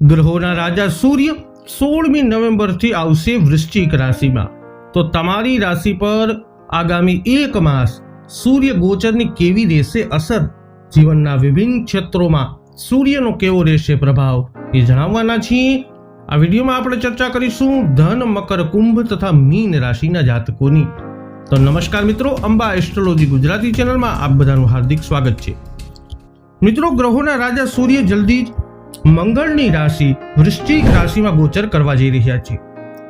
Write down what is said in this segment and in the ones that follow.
ગ્રહોના રાજા સૂર્ય સોળમી નવેમ્બરથી આવશે વૃશ્ચિક રાશિમાં. તો તમારી રાશિ પર આગામી એક માસ સૂર્ય ગોચરની કેવી રહેશે અસર? જીવનના વિભિન્ન ક્ષેત્રોમાં સૂર્યનો કેવો રહેશે પ્રભાવ? એ જણાવવાના છીએ. આ વિડીયોમાં આપણે ચર્ચા કરીશું ધન, મકર, કુંભ તથા મીન રાશિના જાતકોની. તો નમસ્કાર મિત્રો, અંબા એસ્ટ્રોલોજી ગુજરાતી ચેનલમાં આપ બધાનું હાર્દિક સ્વાગત છે. મિત્રો, ગ્રહોના રાજા સૂર્ય જલ્દી જ મંગળની રાશિ વૃશ્ચિક રાશિમાં ગોચર કરવા જઈ રહ્યા છે.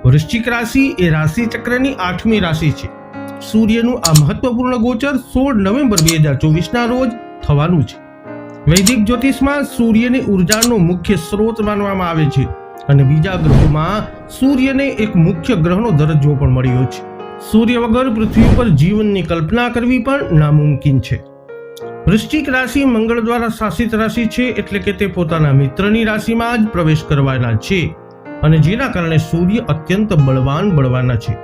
વૃશ્ચિક રાશિ એ રાશિ ચક્રની આઠમી રાશિ છે. સૂર્યનું આ મહત્વપૂર્ણ ગોચર સોળ નવેમ્બર બે હજાર ચોવીસના રોજ થવાનું છે. વૈદિક જ્યોતિષમાં સૂર્યની ઉર્જાનો મુખ્ય સ્ત્રોત માનવામાં આવે છે અને બીજા ગ્રહોમાં સૂર્યને એક મુખ્ય ગ્રહનો દરજ્જો પણ મળ્યો છે. સૂર્ય વગર પૃથ્વી પર જીવનની કલ્પના કરવી પણ નામુમકિન છે. વૃશ્ચિક રાશિ મંગળ દ્વારા શાસિત રાશિ છે એટલે કે તે પોતાના મિત્રની રાશિમાં જ પ્રવેશ કરવાના છે અને જેના કારણે સૂર્ય અત્યંત બળવાન બળવાના છે.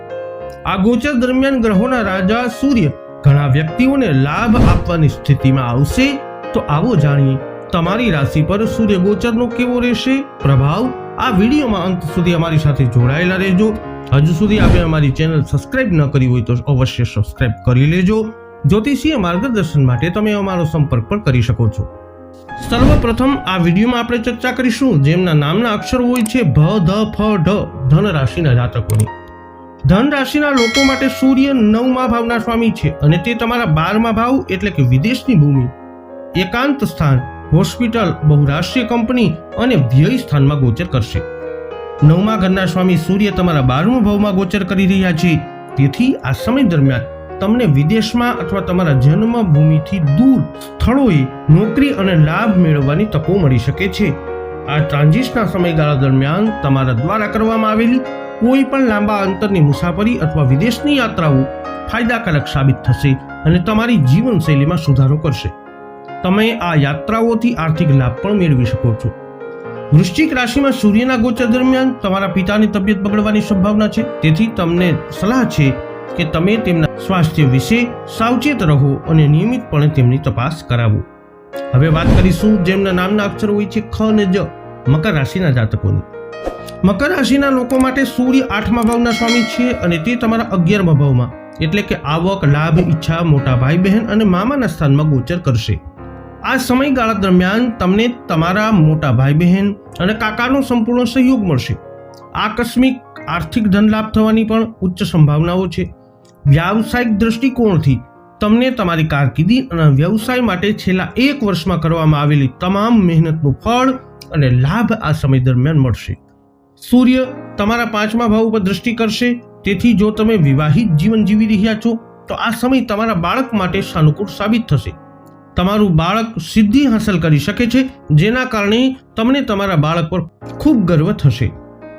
આ ગોચર દરમિયાન ગ્રહોના રાજા સૂર્ય ઘણા વ્યક્તિઓને લાભ આપવાની સ્થિતિમાં આવશે. તો આવો જાણીએ તમારી રાશિ પર સૂર્ય ગોચરનો કેવો રહેશે? પ્રભાવ? આ વિડીયોમાં અંત સુધી અમારી સાથે જોડાયેલા રહેજો. હજુ સુધી આપણે અમારી ચેનલ સબસ્ક્રાઇબ ન કરી હોય તો અવશ્ય સબસ્ક્રાઇબ કરી લેજો. જ્યોતિષીય માર્ગદર્શન માટે તમે અમારો સંપર્ક પણ કરી શકો છો. સર્વપ્રથમ આ વિડીયોમાં આપણે ચર્ચા કરીશું જેમના નામના અક્ષરો હોય છે ભ, ધ, ફ, ઢ, ધન રાશિના જાતકોની. ધન રાશિના લોકો માટે સૂર્ય નવમા ભાવના સ્વામી છે અને તે તમારા બારમા ભાવ એટલે કે વિદેશની ભૂમિ. એકાંત સ્થાન, હોસ્પિટલ, બહુરાષ્ટ્રીય કંપની અને વ્યય સ્થાનમાં ગોચર કરશે. નવમા ઘરના સ્વામી સૂર્ય તમારા બારમા ભાવમાં ગોચર કરી રહ્યા છે. તેથી આ સમય દરમિયાન તમને વિદેશમાં અથવા તમારા જન્મભૂમિથી દૂર સ્થળોએ નોકરી અને લાભ મેળવવાની તકો મળી શકે છે. આ ટ્રાન્ઝિટના સમયગાળા દરમિયાન તમારા દ્વારા કરવામાં આવેલી કોઈ પણ લાંબા અંતરની મુસાફરી અથવા વિદેશની યાત્રાઓ ફાયદાકારક સાબિત થશે અને તમારી જીવનશૈલીમાં સુધારો કરશે. તમે આ યાત્રાઓથી આર્થિક લાભ પણ મેળવી શકો છો. વૃશ્ચિક રાશિમાં સૂર્યના ગોચર દરમિયાન તમારા પિતાની તબિયત બગડવાની સંભાવના છે. તેથી તમને સલાહ છે કે તમે તેમના સ્વાસ્થ્ય વિશે સાવચેત રહો અને નિયમિતપણે તેમની તપાસ કરાવો. હવે વાત કરીશું જેમના નામના અક્ષરો હોય છે ખ અને જ, મકર રાશિના જાતકોની. મકર રાશિના લોકો માટે સૂર્ય આઠમા ભાવના સ્વામી છે અને તે તમારા અગિયારમા ભાવમાં, એટલે કે આવક, લાભ, ઈચ્છા, મોટા ભાઈ બહેન અને મામાના સ્થાનમાં ગોચર કરશે. આ સમયગાળા દરમિયાન તમને તમારા મોટા ભાઈ બહેન અને કાકાનો સંપૂર્ણ સહયોગ મળશે. આકસ્મિક આર્થિક ધન લાભ થવાની પણ ઉચ્ચ સંભાવનાઓ છે. વ્યાવસાયિક દ્રષ્ટિકોણથી તમને તમારી કારકિર્દી અને વ્યવસાય માટે છેલ્લા એક વર્ષમાં કરવામાં આવેલી તમામ મહેનતનું ફળ અને લાભ આ સમય દરમિયાન મળશે. સૂર્ય તમારા પાંચમા ભાવ ઉપર દ્રષ્ટિ કરશે. તેથી જો તમે વિવાહિત જીવન જીવી રહ્યા છો, તો આ સમય તમારા બાળક માટે સાનુકૂળ સાબિત થશે. તમારું બાળક સિદ્ધિ હાંસલ કરી શકે છે, જેના કારણે તમને તમારા બાળક પર ખૂબ ગર્વ થશે.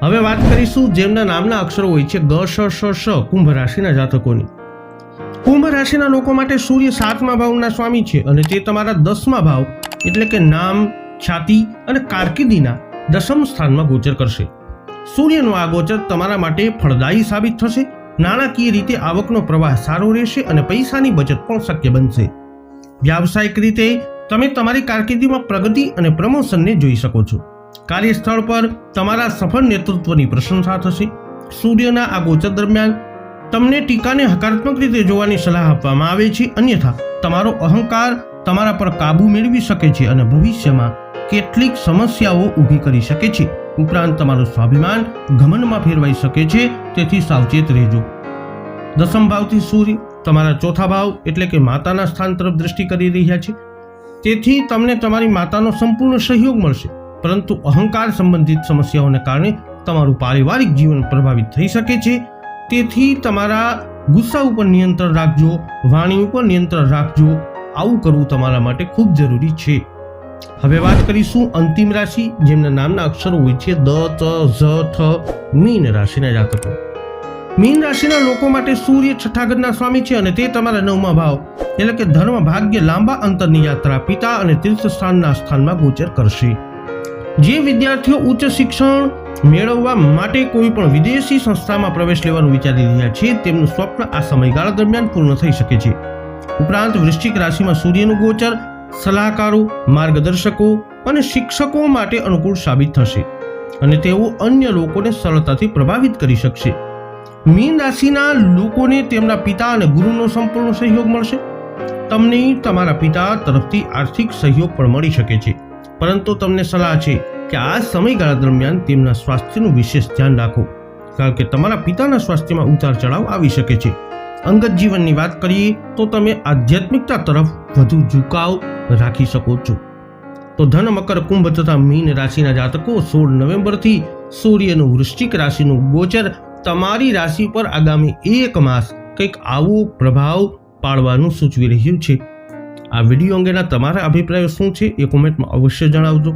હવે વાત કરીશું જેમના નામના અક્ષરો હોય છે ગ, શ શ શ કુંભ રાશિના જાતકોની. કુંભ રાશિના લોકો માટે સૂર્ય સાતમા ભાવના સ્વામી છે અને તે તમારા દસમા ભાવ એટલે કે નામ, છાતી અને કારકિર્દીના દસમ સ્થાનમાં ગોચર કરશે. સૂર્યનો આ ગોચર તમારા માટે ફળદાયી સાબિત થશે. નાણાકીય રીતે આવકનો પ્રવાહ સારો રહેશે અને પૈસાની બચત પણ શક્ય બનશે. વ્યાવસાયિક રીતે તમે તમારી કારકિર્દીમાં પ્રગતિ અને પ્રમોશનને જોઈ શકો છો. કાર્યસ્થળ પર તમારા સફળ નેતૃત્વની પ્રશંસા થશે. સૂર્યના આ ગોચર દરમિયાન તમને ટીકાને હકારાત્મક રીતે જોવાની સલાહ આપવામાં આવે છે. અન્યથા, તમારો અહંકાર તમારા પર કાબુ મેળવી શકે છે અને ભવિષ્યમાં કેટલીક સમસ્યાઓ ઊભી કરી શકે છે. ઉપરાંત તમારું સ્વાભિમાન ઘમનમાં ફેરવાઈ શકે છે. તેથી સાવચેત રહેજો. દસમ ભાવથી સૂર્ય, તમારા ચોથા ભાવ એટલે કે માતાના સ્થાન તરફ દ્રષ્ટિ કરી રહ્યા છે. તેથી તમને તમારી માતાનો સંપૂર્ણ સહયોગ મળશે. પરંતુ અહંકાર સંબંધિત સમસ્યાઓને કારણે તમારું પારિવારિક જીવન પ્રભાવિત થઈ શકે છે. તેથી તમારા ગુસ્સા ઉપર નિયંત્રણ રાખજો, વાણી ઉપર નિયંત્રણ રાખજો. આવું કરવું તમારા માટે ખૂબ જરૂરી છે. હવે વાત કરીશું અંતિમ રાશિ, જેમના નામના અક્ષરો હોય છે દ, ત, ઝ થ મીન રાશિના જાતકો. મીન રાશિના લોકો માટે સૂર્ય છઠ્ઠા ઘરના સ્વામી છે અને તે તમારા નવમા ભાવ, એટલે કે ધર્મ ભાગ્ય લાંબા અંતરની યાત્રા પિતા અને તીર્થ સ્થાનના સ્થાનમાં ગોચર કરશે. જે વિદ્યાર્થીઓ ઉચ્ચ શિક્ષણ મેળવવા માટે કોઈ પણ વિદેશી સંસ્થામાં પ્રવેશ લેવાનું વિચારી રહ્યા છે, તેમનું સ્વપ્ન આ સમયગાળા દરમિયાન પૂર્ણ થઈ શકે છે. ઉપરાંત વૃશ્ચિક રાશિમાં સૂર્યનું ગોચર, સલાહકારો, માર્ગદર્શકો અને શિક્ષકો માટે અનુકૂળ સાબિત થશે અને તેઓ અન્ય લોકોને સરળતાથી પ્રભાવિત કરી શકશે. મીન રાશિના લોકોને તેમના પિતા અને ગુરુનો સંપૂર્ણ સહયોગ મળશે. તમને તમારા પિતા તરફથી આર્થિક સહયોગ પણ મળી શકે છે. પરંતુ તમને સલાહ છે કે આ સમયગાળા દરમિયાન તેમના સ્વાસ્થ્યનું વિશેષ ધ્યાન રાખો, કારણ કે તમારા પિતાના સ્વાસ્થ્યમાં ઉતાર ચઢાવ આવી શકે છે. અંગત જીવનની વાત કરીએ તો તમે આધ્યાત્મિકતા તરફ વધુ ઝુકાવ રાખી શકો છો. તો ધન, મકર, કુંભ તથા મીન રાશિના જાતકો સોળ નવેમ્બરથી સૂર્યનું વૃશ્ચિક રાશિનું ગોચર તમારી રાશિ પર આગામી એક માસ કંઈક આવો પ્રભાવ પાડવાનું સૂચવી રહ્યું છે. આ વીડિયો અંગેના તમારા અભિપ્રાયો શું છે એ કોમેન્ટમાં અવશ્ય જણાવજો.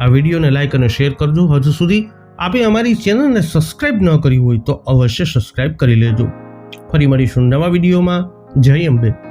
આ વિડીયોને લાઇક અને શેર કરજો. હજુ સુધી આપે અમારી ચેનલને સબસ્ક્રાઇબ ન કરી હોય તો અવશ્ય સબસ્ક્રાઇબ કરી લેજો. ફરી મળીશું નવા વિડીયોમાં. જય અંબે.